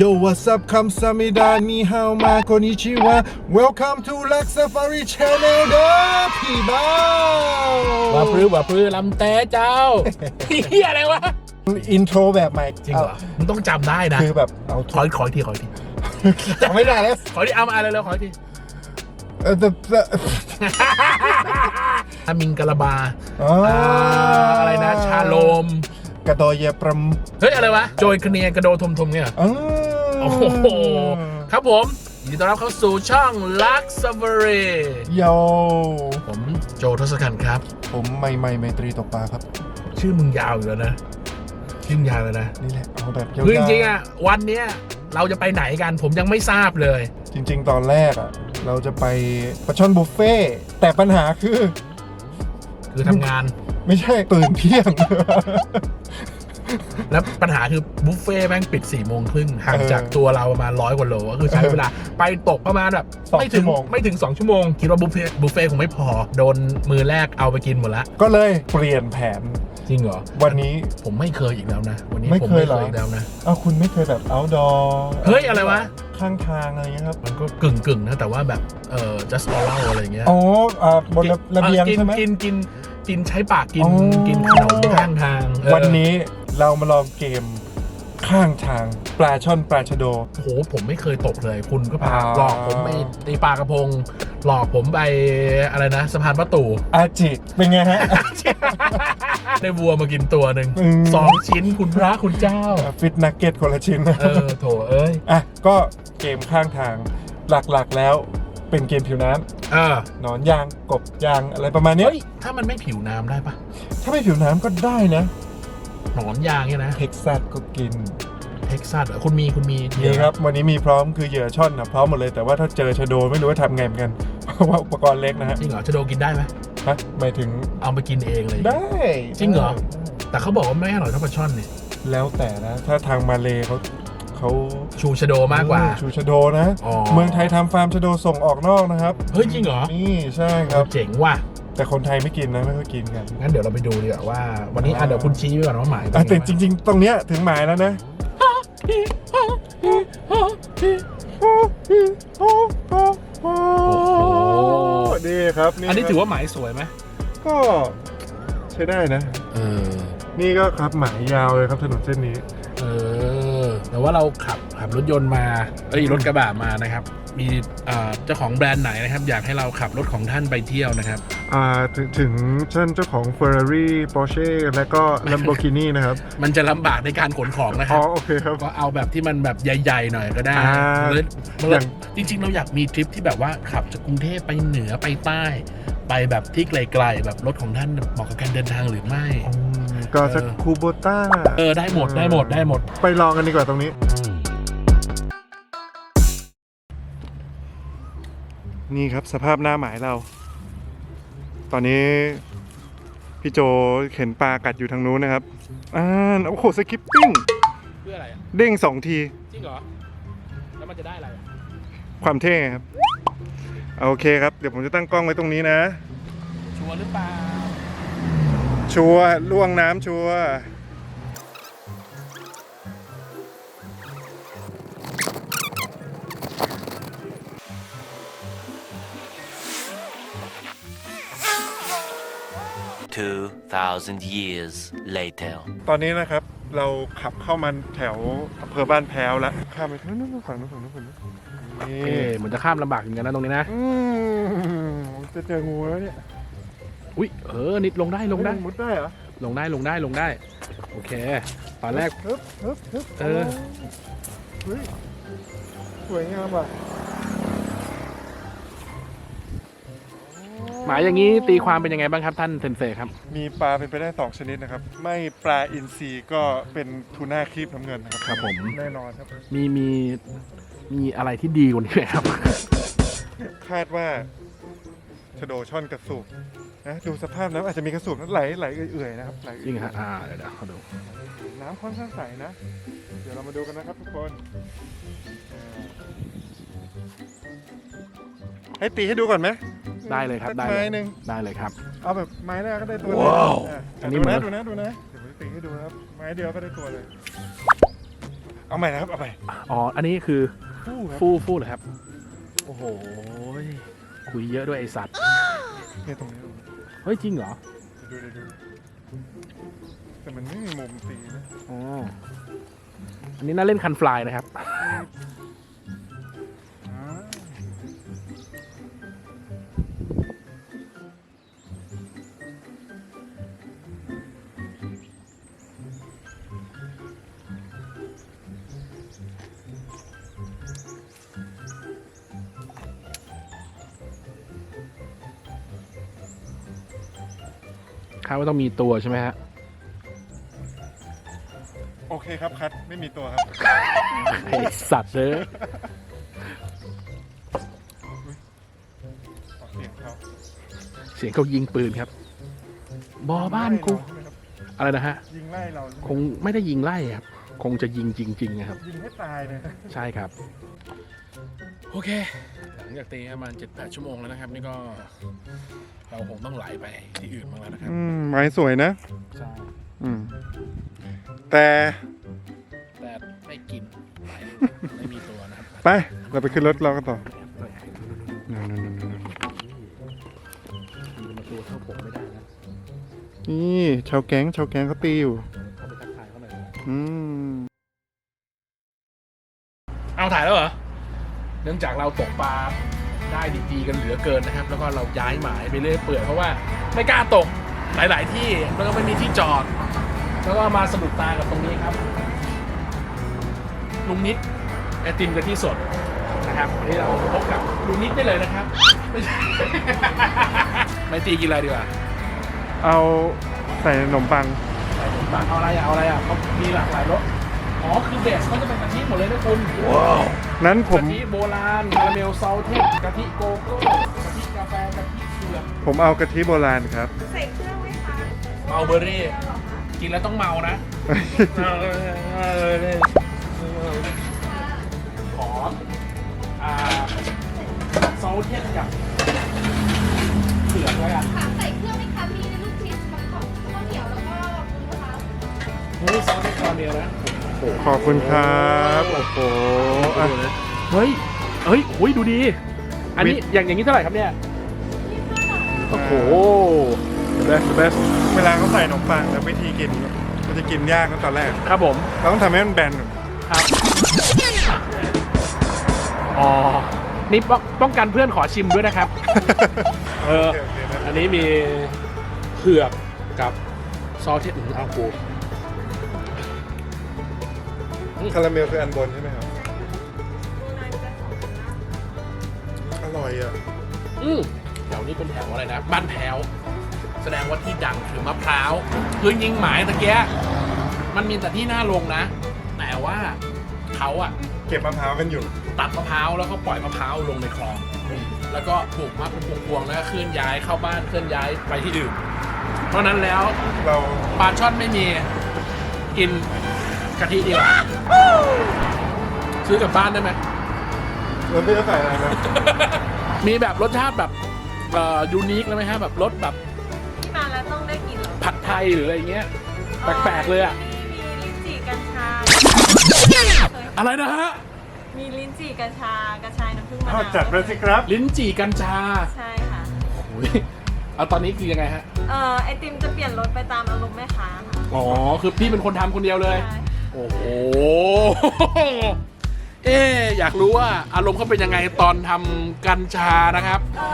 Yo what's up คำสมิดานีฮาวมาโคนิชิวะ Welcome to Lux Safari Channel เด้อพี่บ้าวว่าปรื้อว่าปรื้อลำแต่เจ้าเฮียอะไรวะ อินโทรแบบใหม่จริงเหรอมึงต้องจำได้นะคือแบบเอาขอขออีกทีขออีกทีจำไม่ได้แล้วขออีกทีเอามาอะไรแล้วขออีกทีเออแต่แต่อามิงกะลาบาอ๋ออ่าอะไรนะ ชาโลมกระโดเยประมเฮ้ย อะไรวะ โจยคเนียกระโดทมทมเนี่ยเหร ออ๋อโอ้โห ครับผมยินดีต้อนรับเข้าสู่ช่อง Lux s a f a r i โยผมโจทศกัณฐ์ครับ ผมไม่ไม่ไมตรีตกปลาครับ ชื่อมึงยาวอยู่แล้วนะ ชื่อมึงยาวเลยนะนี่แหละเอาแบบยาวๆคือจริงๆอะวันเนี้ยเราจะไปไหนกันผมยังไม่ทราบเลยจริง ๆ ตอนแรกอะ เราจะไปปลาช่อนบุฟเฟ่ต์แต่ปัญหาคือ คือทำงาน ไม่ใช่ตื่นเที่ยง แล้วปัญหาคือบุฟเฟ่ต์แม่งปิด4ี่โมงครึ่งห่างเออจากตัวเราประมาณร้อยกว่าโลก็คือใช้เวลาไปตกประมาณแบบสองไม่ถึงชั่วโมงไม่ถึง 2 ชั่วโมง คิดว่าบุฟเฟ่ต์บุฟเฟ่ต์คงไม่พอ โดนมือแรกเอาไปกินหมดละ ก็เลยเปลี่ยนแผนจริงเหรอ วันนี้ผมไม่เคยอีกแล้วนะ วันนี้ไม่ผมเคยไม่เหรอเคยอีกแล้วนะอ้าวคุณไม่เคยแบบ outdoor เฮ้ย อะไรวะ ข้างทางอะไรเงี้ยครับ มันก็กึ่งกึ่งๆนะ แต่ว่าแบบเอ่อ just oral อะไรอย่างเงี้ย อ๋ออ่าบนระระเบียงออกินใช่ไหมกินกินกินใช้ปากกินอ๋อกินขนมข้างทางเออวันนี้ เรามาลองเกมข้างทางปลาช่อนปลาชะโดโหผมไม่เคยตกเลย คุณก็พาอ่า หลอกผมไปตีปลากระพง หลอกผมไปอะไรนะสะพานประตู อาจิเป็นไงฮะ ได้วัวมากินตัวหนึ่งอืม สองชิ้นคุณพระคุณเจ้า ฟิตนักเก็ตคนละชิ้นนะเออโถเอ้ยอะก็เกมข้างทางหลักๆแล้วเป็นเกมผิวน้ำเออหนอนยางกบยางอะไรประมาณเนี้ยเฮ้ยถ้ามันไม่ผิวน้ำได้ปะถ้าไม่ผิวน้ำก็ได้นะ หนอนยางเนี่ยนะเท็กซัสก็กินเท็กซัสเหรอคุณมีคุณมีนี่ครับ วันนี้มีพร้อมคือเหยื่อช่อนนะพร้อมหมดเลยแต่ว่าถ้าเจอชะโดไม่รู้ว่าทำไงเหมือนกันเพราะว่าอุปกรณ์เล็กนะฮะจริงเหรอจะโดกินได้ไหมฮะหมายถึงเอาไปกินเองเลยได้จริงเหรอได้แต่เขาบอกว่าไม่อร่อยเท่าปลาช่อนเนี่ยแล้วแต่นะถ้าทางมาเลเขาเขาชูชะโดมากกว่า ชูชะโดนะอ๋อเมืองไทยทำฟาร์มชะโดส่งออกนอกนะครับ เฮ้ยจริงเหรอ นี่ใช่ครับ เจ๋งว่ะ แต่คนไทยไม่กินนะไม่ค่อยกินกันงั้นเดี๋ยวเราไปดูดีกว่าว่า วันนี้อะเดี๋ยวคุณชี้ไว้ก่อนว่าหมายเป็นอะไงแต่วะจริง ๆ ตรงเนี้ยถึงหมายแล้วนะโอ้โหดีครับอันนี้ถือว่าหมายสวยไหมก็ ใช้ได้นะ เออ นี่ก็ครับหมายยาวเลยครับถนนเส้นนี้ เออ แต่ว่าเราขับขับรถยนต์มาเอ้ยรถกระบะมานะครับ มีเอ่อเจ้าของแบรนด์ไหนนะครับ อยากให้เราขับรถของท่านไปเที่ยวนะครับอ่าถึงถึงท่านเจ้าของ Ferrari Porsche และก็ Lamborghini นะครับ มันจะลำบากในการขนของนะคอ๋รัอบโอเคครับก็เอาแบบที่มันแบบใหญ่ ๆ หน่อยก็ได้อ่าเลยอย่างจริง ๆ เราอยากมีทริปที่แบบว่าขับจากกรุงเทพไปเหนือไปใต้ ไปแบบที่ไกลๆแบบรถของท่านเหมาะกับการเดินทางหรือไม่อืมก็สักเออคูโบต้าเออได้หมดได้หมดได้หมด ไปลองกันดีกว่าตรงนี้ นี่ครับสภาพหน้าหมายเรา ตอนนี้พี่โจเข็นปลากัดอยู่ทางนู้นนะครับอ่าโอ้โหสกิปปิ้งเพื่ออะไรอะเด้งสองที จริงเหรอ แล้วมันจะได้อะไรอะความเท่ไงครับโอเคครับ เดี๋ยวผมจะตั้งกล้องไว้ตรงนี้นะ ชัวร์หรือเปล่า ชัวร์ล่วงน้ำชัวร์ 2,000 years later. ตอนนี้นะครับเราขับเข้ามาแถวอำเภอบ้านแพ้วแล้วข้ามไปนู้นนู้นฝั่งนู้นฝั่งนู้นฝั่งนู้นนี่ เอ๊ะเหมือนจะข้ามลำบากเหมือนกันนะตรงนี้นะ อืมจะเจองูแล้วเนี่ยอุ้ยเออ นิดลงได้ลงได้มุดได้เหรอลงได้ลงได้ลงได้ โอเค ตอนแรก ฮึบฮึบฮึบเออ เฮ้ยสวยงามอะ หมายอย่างนี้ตีความเป็นยังไงบ้างครับท่านเซนเซครับ มีปลาเป็นไปได้สองชนิดนะครับ ไม่ปลาอินทรีก็เป็นทูน่าครีบน้ำเงินนะครับครับผม แน่นอนครับ มีมีมีอะไรที่ดีกว่านี้ไหมครับ คาดว่าชะโดช่อนกระสูบนะดูสภาพน้ำอาจจะมีกระสูบนั้นไหลไหลเอื่อยๆนะครับไหลจริงฮะอ่าเดี๋ยวเดี๋ยวเขาดูน้ำค่อนข้างใสนะ เดี๋ยวเรามาดูกันนะครับทุกคนอ่าให้ตีให้ดูก่อนไหม ได้เลยครับ สักได้ไม้เลยหนึ่ง ได้เลยครับ เอาแบบไม้แรกก็ได้ตัวเลยว้าวอะอันนี้ดูนะเหมืดูอนนะดูนะเดี๋ยวผมจะตีให้ดูนะครับ ไม้เดียวก็ได้ตัวเลย เอาใหม่นะครับเอาใหม่อ๋อ อันนี้คือฟู่ครับฟู่ฟู่เหรอครับ โอ้โหคุยเยอะด้วยไอสัตว์ เนี่ยตรงนี้ดูเฮ้ย จริงเหรอ ดูดูดูแต่มันไม่มีมุมตีนะอ๋อ อันนี้น่าเล่นคันฟลายนะครับ ดว่าต้องมีตัวใช่ไหมฮะ โอเคครับคัดไม่มีตัวครับไอสัตว์เลยออกเสียงเขาเสียงเขายิงปืนครับ บอบ้านกู อะไรนะฮะ ยิงไล่เราใช่ไหมคงไม่ได้ยิงไล่ครับ คงจะยิงจริงๆนะครับ ยิงให้ตายเลยใช่ครับ โอเค หลังจากตีประมาณเจ็ดแปดชั่วโมงแล้วนะครับ นี่ก็ เราคงต้องไหลไปที่อื่นบ้างแล้วนะครับ อืมไม้สวยนะ ใช่ อืม แต่แต่ไม่กินไหลไม่มีตัวนะครับ ไป เราไปขึ้นรถเรากันต่อนั่นนั่นนั่นนั่นมีมาตัวเท่าผมไม่ได้นะนี่ชาวแก๊งชาวแก๊งเขาตีอยู่ เข้าไปทักทายเขาหน่อยอืม เอาถ่ายแล้วเหรอ เนื่องจากเราตกปลา ได้ดีๆกันเหลือเกินนะครับ แล้วก็เราย้ายหมายไปเรื่อยเปื่อยเพราะว่าไม่กล้าตกหลาย ๆ ที่แล้วก็ไม่มีที่จอด แล้วก็มาสะดุดตากับตรงนี้ครับ ลุงนิดไอติมกะทิสดนะครับวันนี้เราพบกับลุงนิดได้เลยนะครับ ไม่ใช่ ไม่ตีกินอะไรดีกว่าเอาใส่ขนมปัง ใส่ขนมปังเอาอะไรอะเอาอะไรอะเขามีหลากหลายรสอ๋อคือเบสเขาจะเป็นกะทิหมดเลยนะคุณ นั้นผม กะทิโบราณคาราเมลซอลเทสกะทิโกโก้กะทิกาแฟกะทิเผือกผมเอากะทิโบราณครับเมาเบอร์รี่กินแล้วต้องเมานะข คุณครับโอ้โหอะเฮ้ยเฮ้ยโอ้ยดูดี อันนี้อย่างอย่างนี้เท่าไหร่ครับเนี่ยโอ้โห the best the best เวลาเขาใส่ขนมปังแล้ววิธีกินมันจะกินยากนะตอนแรก ครับผม เราต้องทำให้มันแบนก่อนครับ อ๋อ นี่ป้องป้องกันเพื่อนขอชิมด้วยนะครับ เออ โอเคโอเคนะ อันนี้มีเผือกกับซอสที่อื่นเอาปู คาราเมลคืออันบนใช่ไหมครับ อร่อยอะ อืมแถวนี้เป็นแถวอะไรนะบ้านแพ้วแสดงว่าที่ดังคือมะพร้าวคือยิงหมายตะเกียมันมีแต่ที่หน้าลงนะ แต่ว่าเขาอะเก็บมะพร้าวกันอยู่ ตัดมะพร้าวแล้วก็ปล่อยมะพร้าวลงในคลอง แล้วก็ปลูกมาเป็นพวงๆแล้วก็เคลื่อนย้ายเข้าบ้านเคลื่อนย้ายไปที่อื่น เพราะฉะนั้นแล้วเราปลาช่อนไม่มีกิน กะทิดีกว่าซื้อกลับบ้านได้ไหมเราไม่ได้ใส่อะไรนะมีแบบรสชาติแบบเอ่อยูนิคแล้วไหมฮะแบบรสแบบที่มาแล้วต้องได้กินเหรอผัดไทยหรืออะไรเงี้ย แปลกๆเลยอะมีมีลิ้นจี่กัญชา อะไรนะฮะ มีลิ้นจี่กัญชากระชายน้ำผึ้งมะเอานาวจัดไปสิครับ ลิ้นจี่กัญชาใช่ค่ะ โอ้ยเอาตอนนี้คือยังไงฮะ เอ่อไอติมจะเปลี่ยนรสไปตามอารมณ์แม่ค้าค่ะอ๋อคือพี่เป็นคนทำคนเดียวเลย ใช่ โอ้โห เอ๊ะอยากรู้ว่าอารมณ์เขาเป็นยังไงตอนทำกัญชานะครับ เอ่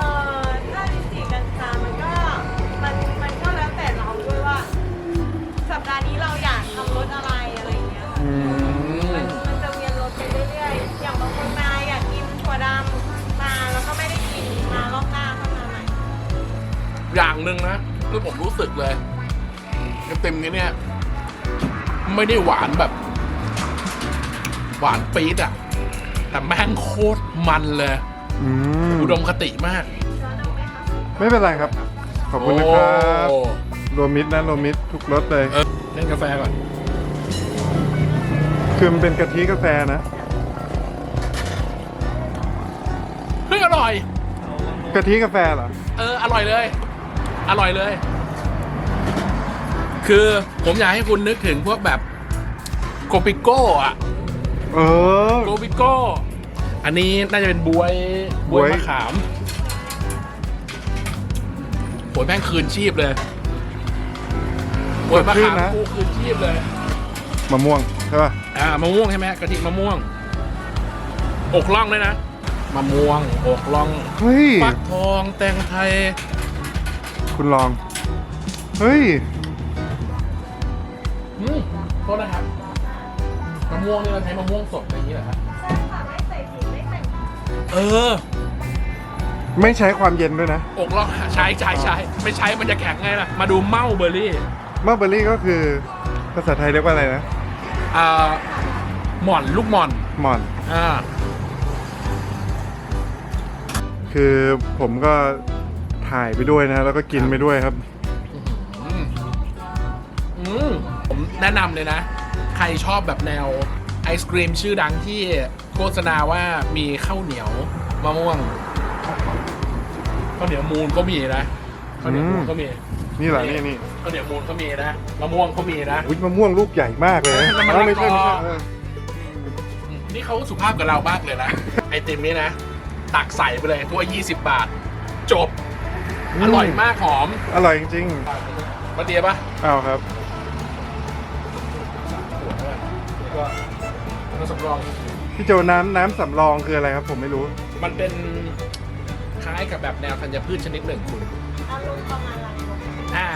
อถ้าลิ้นจี่กัญชามันก็มันมันก็แล้วแต่เราด้วยว่า สัปดาห์นี้เราอยากทำรสอะไรอะไรอย่างเงี้ยค่ะอืมมันมันจะเวียนรสไปเรื่อยๆ อย่างบางคนมาอยากกินถั่วดำมาแล้วก็ไม่ได้กินมารอบหน้าเข้ามาใหม่อย่างหนึ่งนะคือผมรู้สึกเลยเต็มนี้เนี่ย ไม่ได้หวานแบบ หวานปี๊ดอะแต่แม่งโคตรมันเลย อืมอุดมคติมากช้อนเอาไหมคะไม่เป็นไรครับ ขอบคุณนะครับโอ้รวมมิตรนะรวมมิตรทุกรสเลย เออเล่นกาแฟก่อน คือมันเป็นกะทิกาแฟนะเฮ้ยอร่อย กะทิกาแฟเหรอ เออ อร่อยเลย อร่อยเลย คือผมอยากให้คุณนึกถึงพวกแบบโกปิโก้อะเออ โกบิโก้ อันนี้น่าจะเป็นบวยบวยบ๊วย มะขามโหยแม่งคืนชีพเลยบวยมะขามกูคืนชีพเลย มะม่วงใช่ป่ะอ่ามะม่วงใช่ไหมกะทิมะม่วง อกล่องเลยนะมะม่วงอกล่องเฮ้ย ฟักทองแตงไทยคุณลอง เฮ้ย อืมโทษนะครับมะม่วงนี่เราใช้มะม่วงสดอะไรอย่างนี้เหรอครับใช่ค่ะไม่ใส่สีไม่ใส่เออไม่ใช้ความเย็นด้วยนะอกล่องใช้ใช้ใช้ไม่ใช้มันจะแข็งไงล่ะมาดูเมาเบอร์รี่มะเบอร์รี่ก็คือภาษาไทยเรียกว่าอะไรนะอ่าหม่อนลูกหม่อนหม่อน อ่าคือผมก็ถ่ายไปด้วยนะ แล้วก็กินไปด้วยครับ ผมแนะนำเลยนะ ใครชอบแบบแนวไอศกรีมชื่อดังที่โฆษณาว่ามีข้าวเหนียวมะม่วงข้าวเหนียวมูลก็มีนะข้าวเหนียวมูลก็มีนี่เหรอนี่นี่ข้าวเหนียวมูลก็มีนะมะม่วงก็มีนะอุ๊ยมะม่วงลูกใหญ่มากเลยนะนั่นมันเอ้าไม่ใช่มะไม่ละกใช่อเออนี่เขาสุภาพกับเรามากเลยนะไอติมนี่นะตักใส่ไปเลยถ้วย20 บาท จบ อร่อยมากหอม อร่อยจริงมาเดียปะๆเอาครับ ก็แล้วก็สำรองพี่โจน้ำน้ำสำรองคืออะไรครับ ผมไม่รู้ มันเป็นคล้ายกับแบบแนวธัญพืชชนิดหนึ่งคุณ อารมณ์ประมาณรังนกอ่า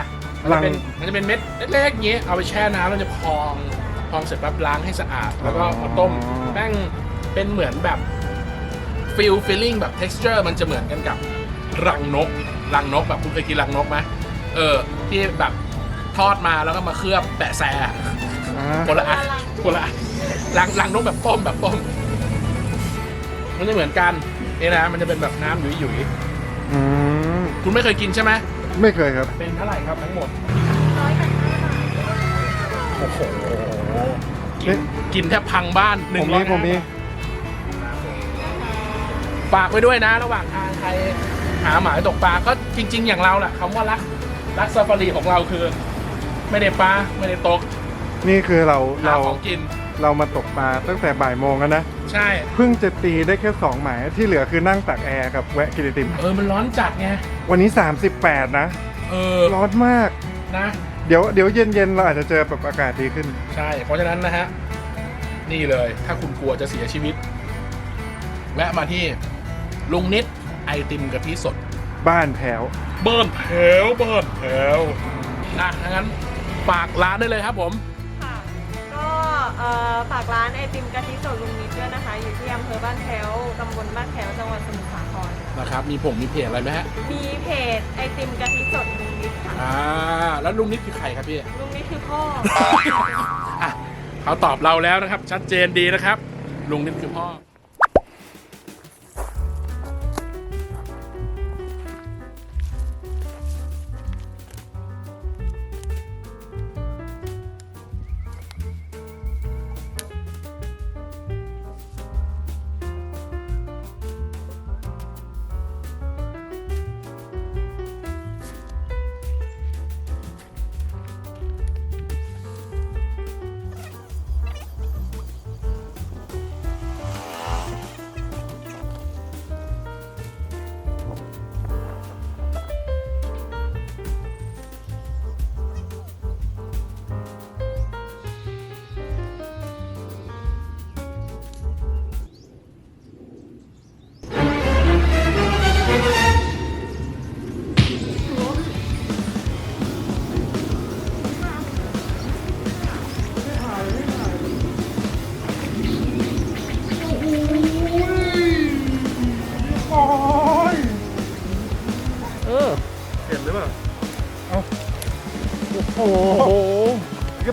มันจะเป็นมันจะเป็นเม็ดเล็กๆอย่างเงี้ยเอาไปแช่น้ำแล้วจะพองพองเสร็จปั๊บล้างให้สะอาด แล้วก็มาต้มแม่งเป็นเหมือนแบบฟิลฟิลลิ่งแบบ texture มันจะเหมือนกันกับรังนกรังนกแบบคุณเคยกินรังนกไหมเออ ที่แบบทอดมาแล้วก็มาเคลือบแปะแซะอ่าคนละอัน คนละอันรังรังนกแบบต้มแบบต้มมันจะเหมือนกันนี่นะมันจะเป็นแบบน้ำหยุยหยุยอืมๆคุณไม่เคยกินใช่ไหมไม่เคยครับ เป็นเท่าไหร่ครับทั้งหมดร้อยกับห้าบาทโอ้โหกินกินแทบพังบ้านหผนึ่งมร้มีอยผมมีฝากไว้ด้วยนะ ระหว่างทางใครหาหมายตกปลาก็จริง ๆ อย่างเราแหละคำว่ารักรักซาฟารีของเราคือ ไม่ได้ปลาไม่ได้ตก นี่คือเราหาเราของกิน เรามาตกปลาตั้งแต่บ่ายโมงกันนะ ใช่ เพิ่งจะตีได้แค่สองหมายที่เหลือคือนั่งตักแอร์กับแวะกินไอติม เออ มันร้อนจัดไง วันนี้ 38 นะ เออ ร้อนมาก นะ เดี๋ยวเดี๋ยวเย็นๆเราอาจจะเจอแบบอากาศดีขึ้น ใช่ เพราะฉะนั้นนะฮะ นี่เลย ถ้าคุณกลัวจะเสียชีวิต แวะมาที่ ลุงนิดไอติมกะทิสด บ้านแถวเบิ้ลแถวเบิ้ลแถวอะงั้นฝากร้านได้เลยครับผมค่ะก็ เอ่อฝากร้านไอติมกะทิสดลุงนิดด้วยนะคะ อยู่ที่อำเภอบ้านแถวตำบลบ้านแถวจังหวัดสมุทรสาคร นะครับ มีผมมีเพจอะไรไหมฮะมีเพจไอติมกะทิสดลุงนิดค่ะ อ่าแล้วลุงนิดคือใครครับพี่ ลุงนิดคือพ่อ อะเขาตอบเราแล้วนะครับ ชัดเจนดีนะครับ ลุงนิดคือพ่อเอ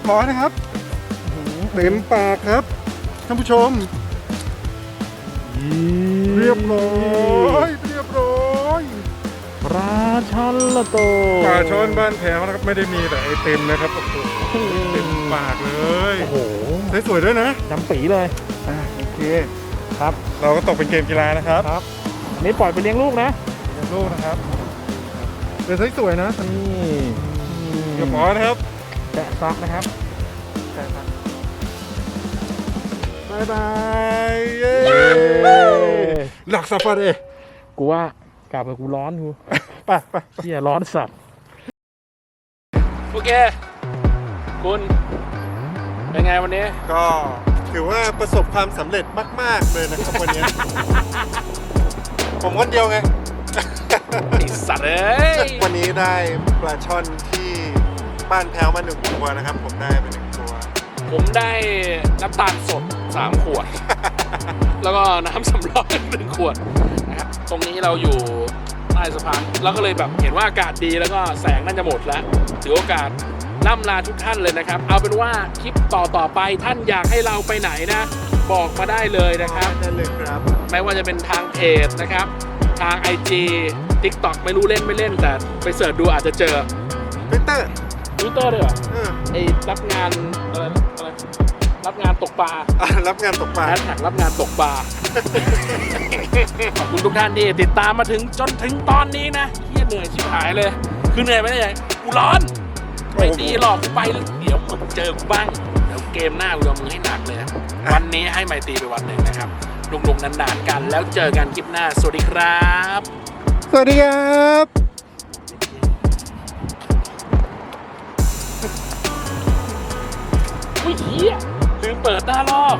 บร้อยนะครับเต็มปากครับท่านผู้ชม เรียบร้อยเรียบร้อยปลาชันละโตปลาช้อนบ้านแถวนะครับไม่ได้มีแต่ไอเต็มนะครับโอ้โหเต็มปากเลยโอ้โหสวยๆด้วยนะดำปีเลยอ่าโอเคครับ เราก็ตกเป็นเกมกีฬานะครับครับอันนี้ปล่อยไปเลี้ยงลูกนะเลี้ยงลูกนะครับเป็นสวยๆนะนี่เรียบร้อยนะครับ แกะซักนะครับเบายบายเย้หลักซาฟารีกูว่ากลับไปกูร้อนกูไปไปเที่ยร้อนสัตว์โอเค คุณ เป็นไงวันนี้ ก็ถือว่าประสบความสำเร็จมาก ๆ เลยนะครับวันนี้ ผมคนเดียวไง ไอสัตว์เอ้ยวันนี้ได้ปลาช่อนที่ บ้านแพ้วมาหนึ่งตัวนะครับ ผมได้ไปหนึ่งตัว ผมได้น้ำตาลสด 3 ขวด แล้วก็น้ำสำรองหนึ่งขวดนะครับตรงนี้เราอยู่ใต้สะพานแล้วก็เลยแบบเห็นว่าอากาศดีแล้วก็แสงน่าจะหมดแล้วถือโอกาสล่ำลาทุกท่านเลยนะครับ เอาเป็นว่าคลิปต่อต่อๆไปท่านอยากให้เราไปไหนนะ บอกมาได้เลยนะครับได้เลยครับ ไม่ว่าจะเป็นทางเพจนะครับ ทาง IG TikTok ไม่รู้เล่นไม่เล่นแต่ไปเสิร์ชดูอาจจะเจอวิเตอร์ทวิตเตอร์ด้วยเหรอเออไอ้รับงานอะไรอะไรรับงานตกปลาอะรับงานตกปลา แฮชแท็กรับงานตกปลา ขอบคุณทุกท่านที่ติดตามมาถึงจนถึงตอนนี้นะเฮียเหนื่อยชิบหายเลย คือเหนื่อยไหมเหนื่อยกูร้อนไม่ตีหรอกกูไปเดี๋ยวมึงเจอกูบ้างเดี๋ยวเกมหน้ากูจะมึงให้หนักเลยนะวันนี้ให้ไมตรีไปวันหนึ่งนะครับลุงๆนานๆกันแล้วเจอกันคลิปหน้าสวัสดีครับ สวัสดีครับ อุ้ยเหี้ยลืมเปิดหน้าลอก